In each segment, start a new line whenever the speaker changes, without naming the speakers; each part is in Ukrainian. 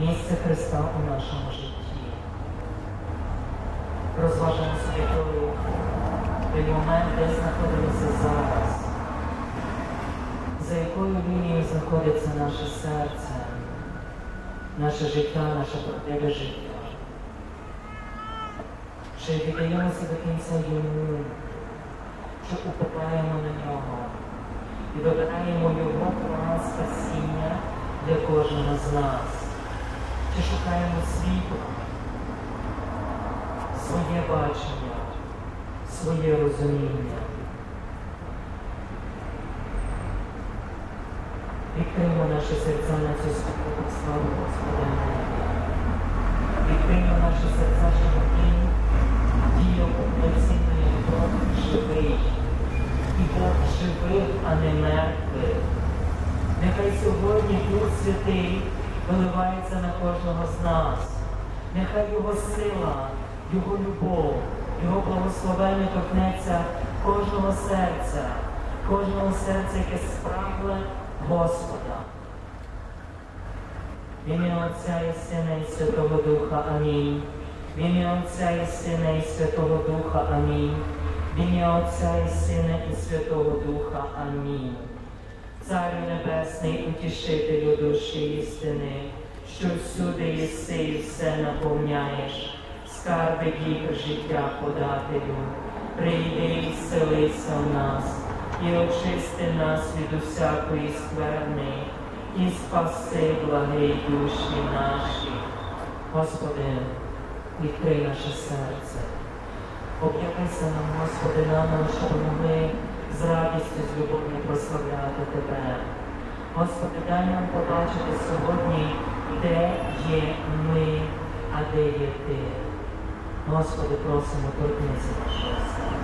місце Христа у нашому житті. Розважимо собі той, той момент, де знаходимося зараз, за якою лінією знаходиться наше серце, наше життя, наше правдиве життя. Чи віддаємося до кінця йому, чи упираємо на нього? І вибираємо його план спасіння для кожного з нас, чи шукаємо світло, своє бачення, своє розуміння. Відкриємо наші серця на цю славу Господа. Відкриємо наші серця, щоб Він діяв повноцінно як Бог живий. І Бог живих, а не мертвих. Нехай сьогодні Дух Святий виливається на кожного з нас. Нехай Його сила, Його любов, Його благословення торкнеться кожного серця, кожного серця, яке справле Господа. В ім'я Отця і Сина і Святого Духа. Амінь. В ім'я Отця і Сина і Святого Духа. Амінь. В ім'я Отця і Сина і Святого Духа. Амінь. Царю Небесний, утішителю душі істини, що всюди єси і все наповняєш, скарби дік життя подателю, прийди і селися в нас, і очисти нас від усякої скверни, і спаси благий душі наші. Господи, відкрий наше серце. Об'явися нам, Господи, нам, щоб ми з радістю, з любов'ю прославляти Тебе. Господи, дай нам побачити сьогодні, де є ми, а де є Ти. Господи, просимо, торкнися нашого серця.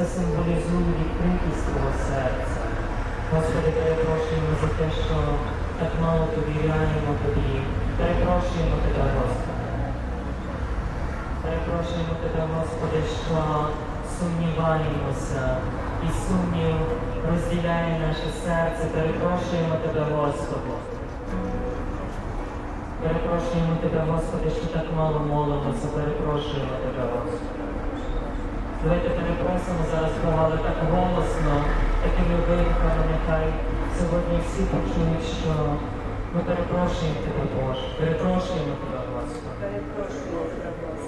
Це символізує відкритість твого серця. Господи, перепрошуємо за те, що так мало довіряємо Тобі. Перепрошуємо Тебе, Господи. Перепрошуємо Тебе, Господи, що сумніваємося і сумнів розділяє наше серце. Перепрошуємо Тебе, Господи. Перепрошуємо Тебе, Господи, що так мало молимося. Перепрошуємо Тебе, Господи. Давайте перепросимо зараз але так голосно, такими вигуками, нехай сьогодні всі почують, що ми перепрошуємо Тебе, Боже, перепрошуємо Тебе, Господи.
Перепрошую за вас.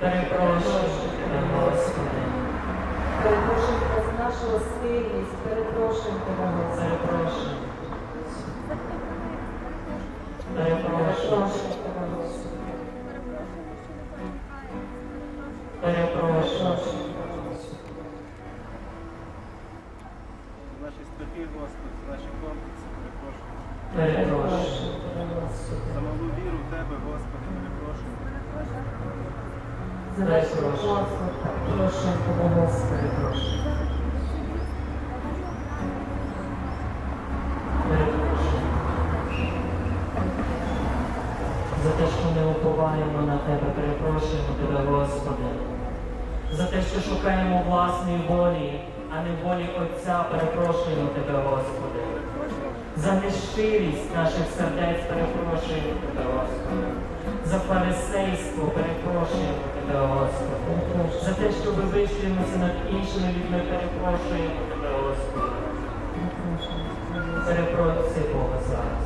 Перепрошуємо Тебе, Господи.
Перепрошую за нашу сильність, перепрошуємо тебе, Господи.
Перепрошуємо. Перепрошуємо.
Перепрошуємо тебе, Господи.
Перепрошуємо.
За наші страхи, Господи, за наші комплекси, перепрошую.
Перепрошуємо.
Перепрошуємо тебе, Господи.
За малу віру в Тебе, Господи, перепрошую.
За наш послуг, перепрошуємо тебе, Господи.
Перепрошуємо. Перепрошуємо. За те, що не уповаємо на Тебе, перепрошуємо Тебе, Господи. Що шукаємо власної волі, а не волі Отця, перепрошуємо Тебе, Господи. За нещирість наших сердець перепрошуємо Тебе, Господи. За фарисейство перепрошуємо Тебе, Господи. За те, що ми вишлюємося над іншими людьми, перепрошуємо Тебе, Господи. Перепроси Бога зараз.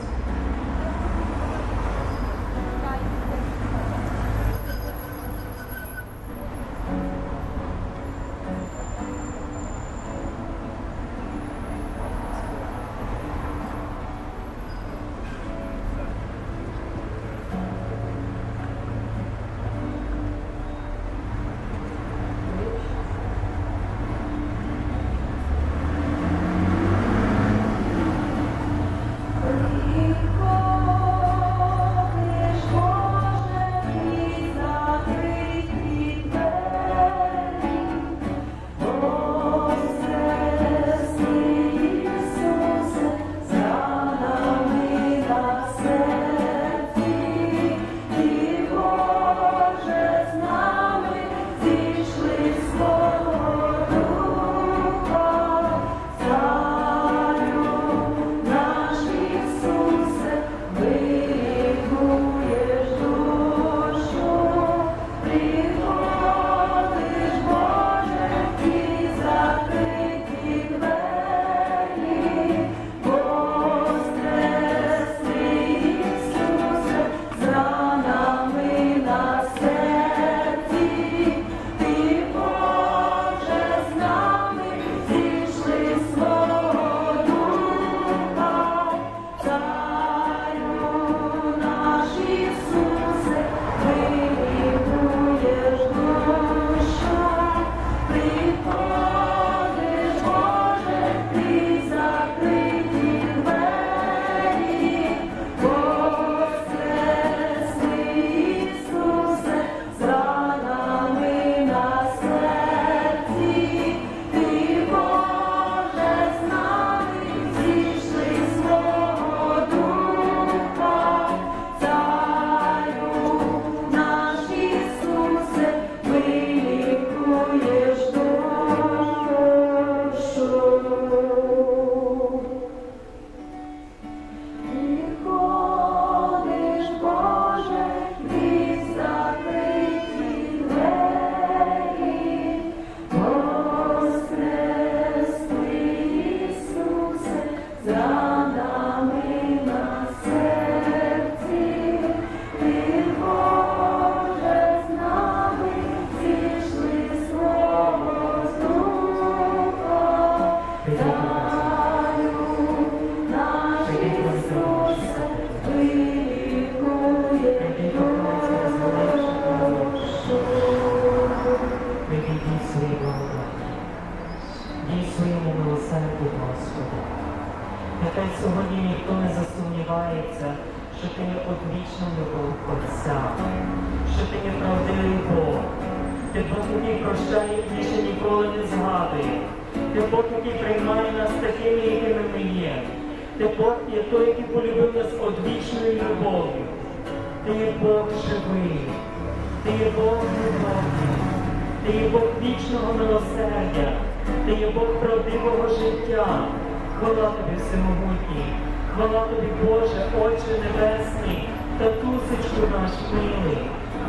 Татусечку наш милий,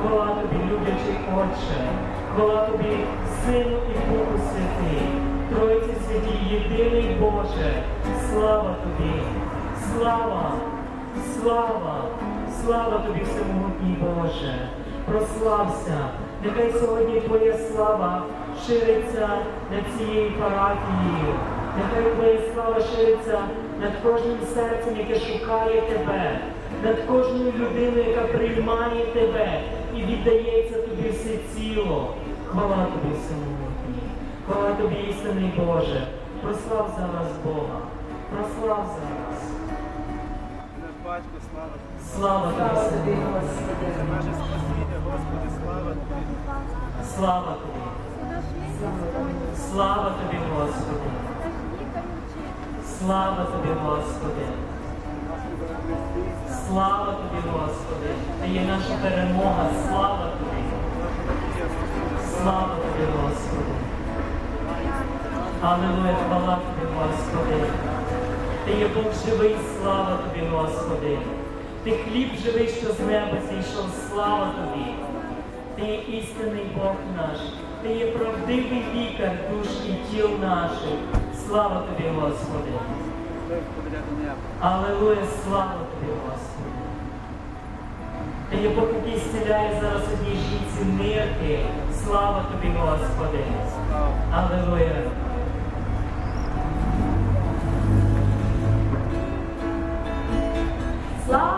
хвала тобі, люблячий Отче, хвала тобі, Сину і Духу Святий, Тройці святій, єдиний Боже, слава тобі, слава, слава, слава тобі, всемогутній Боже, прослався, нехай сьогодні Твоя слава шириться над цією парафією. Нехай Твоя слава шириться над кожним серцем, яке шукає Тебе, над кожною людиною, яка приймає Тебе і віддається Тобі все ціло. Хвала Тобі, всемогутній. Хвала Тобі, істинний Боже. Прослав зараз Бога. Прослав зараз.
Наш батько, слава тобі.
Слава Тобі.
Господи.
За наше спасіння, Господи, слава тобі.
Слава Тобі. Слава Тобі, Господи. Слава Тобі, Господи. Слава Тобі, Господи. Ти є наша перемога. Слава Тобі. Слава Тобі, Господи. Аллилуйя, хвала Тобі, Господи. Ти є Бог живий, слава Тобі, Господи. Ти хліб живий, що з неба зійшов, слава Тобі. Ти є істинний Бог наш, Ти є правдивий лікар душ і тіл наших. Слава Тобі, Господи.
Дай поведе до неба.
Аллилуйя, слава Тобі, Господи. Ти є Бог, який зціляє зараз одній жінці нирки. Слава Тобі, Господи. Аллилуйя.
Слава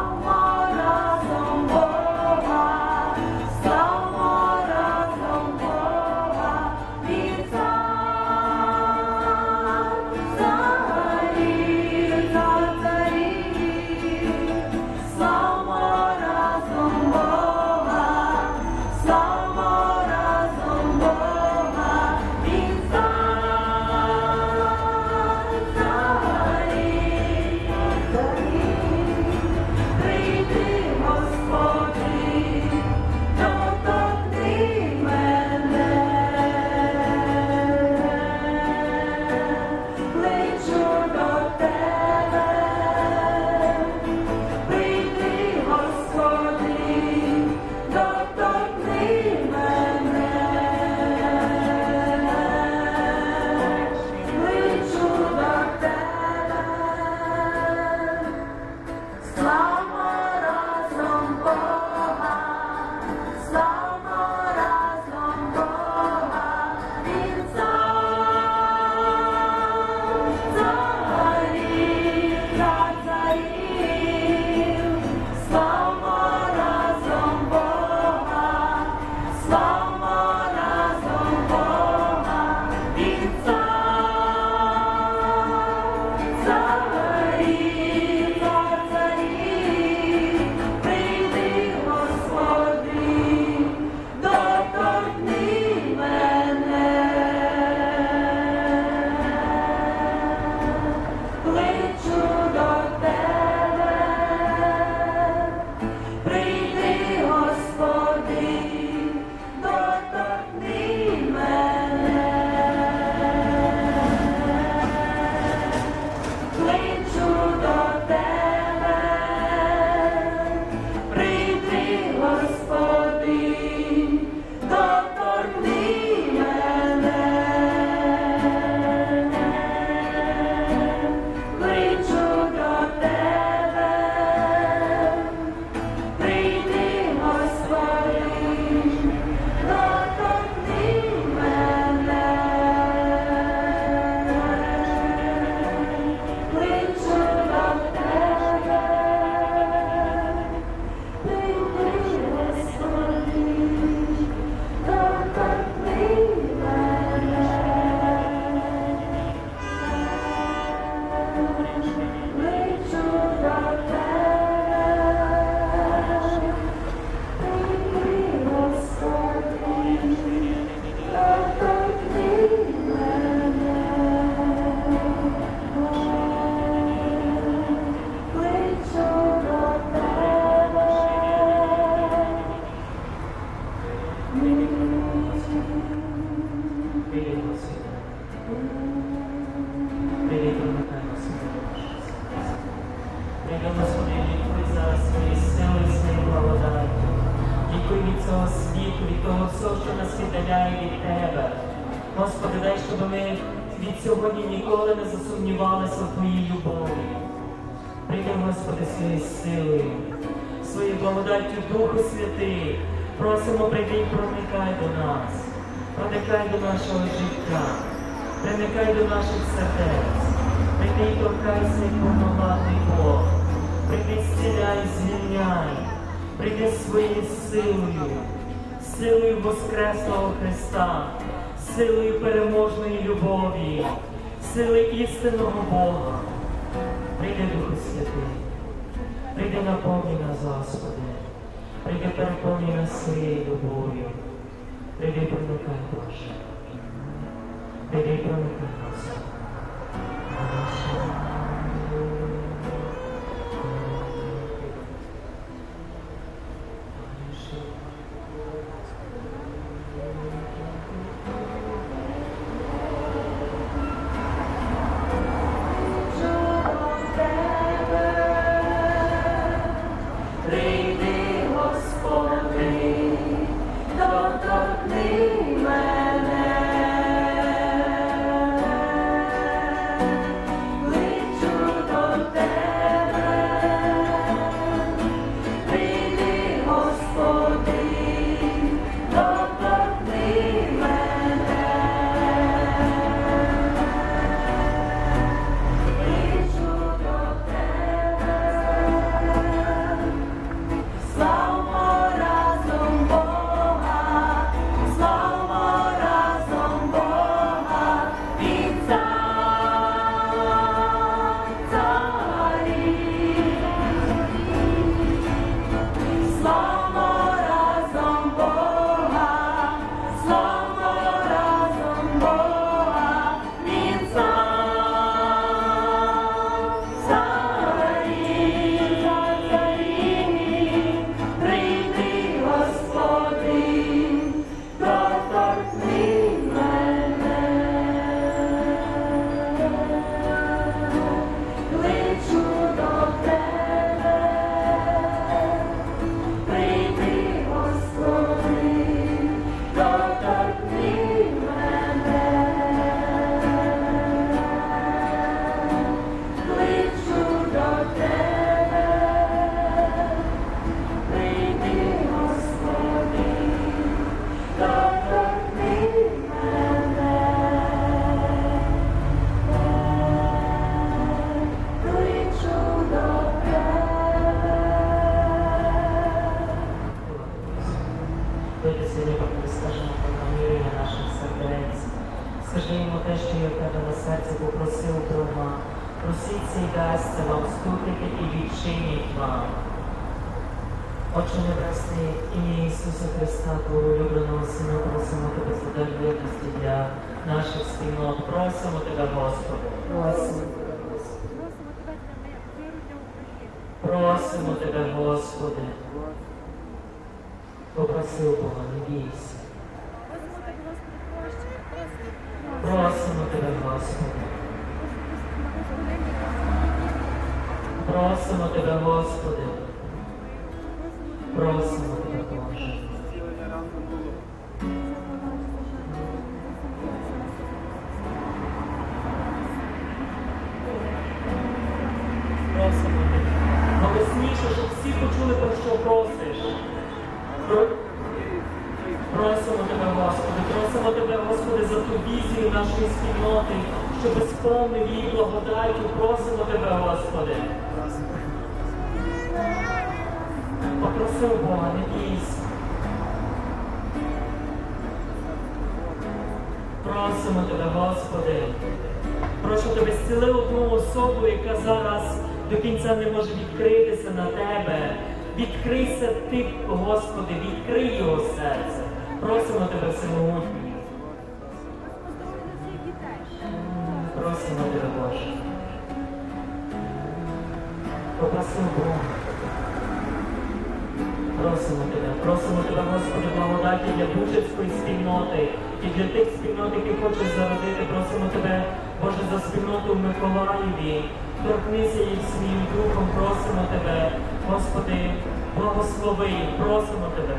прийди своєю силою, силою Воскреслого Христа, силою переможної любові, сили істинного Бога. Прийди Духу Святий, прийди наповни нас, Господи, прийди переповни нас своєю любов'ю, прийди проникай, Боже, прийди проникай, Господи. Просіться і дасться вам, стукайте і відчинять вам. Отче Небесний, ім'я Ісуса Христа, Твого улюбленого Сина, просимо Тебе задай вірності для наших спільнот. Просимо Тебе, Господи.
Просимо.
Просимо Тебе, Господи. Попросив Бога, не бійся. Просимо Тебе, Господи. Просимо Тебе, Господи. Просимо Тебе, Боже. Просимо Тебе. Голосніше, щоб всі почули, про що просиш. Просимо Тебе, Господи, просимо Тебе, Господи, за ту візію нашої спільноти, щоб сповнив її благодаттю. Просимо Тебе, Господи. Бога, не бійся. Просимо Тебе, Господи. Прошу Тебе, зціли одну особу, яка зараз до кінця не може відкритися на Тебе. Відкрийся Ти, Господи, відкрий його серце. Просимо Тебе, Всемогутній. Просимо Тебе, Боже. Попросив Бога. Просимо Тебе, Господи, благодаті для Бучицької спільноти і для тих спільнот, які хочеш зародити. Просимо Тебе, Боже, за спільноту в Миколаєві. Торкнися їх своїм духом, просимо Тебе, Господи, благослови, просимо Тебе.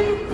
Thank you.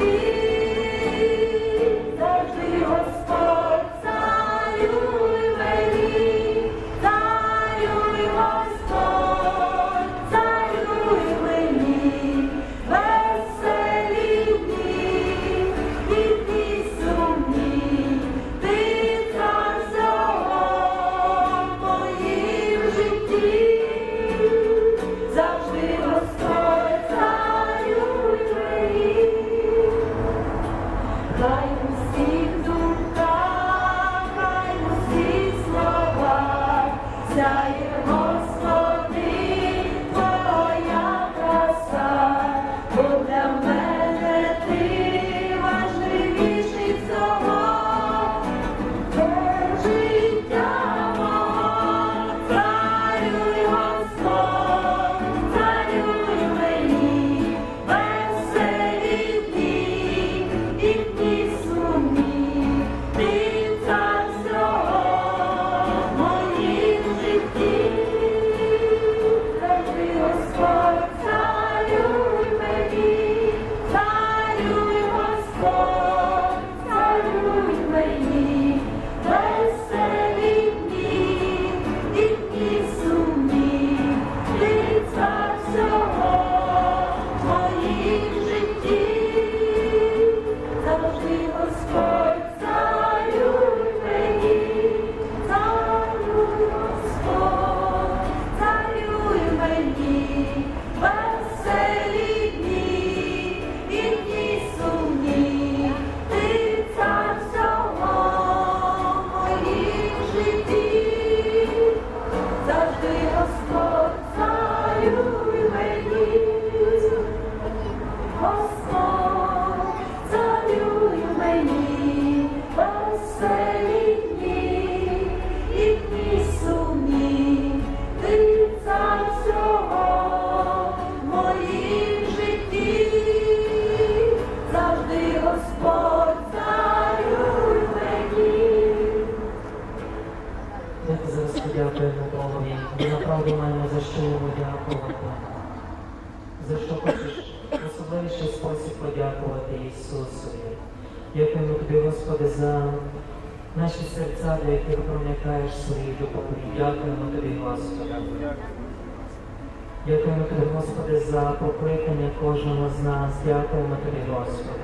за покликання кожного з нас. Дякуємо тобі, Господи.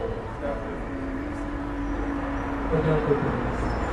Подякуй
нас.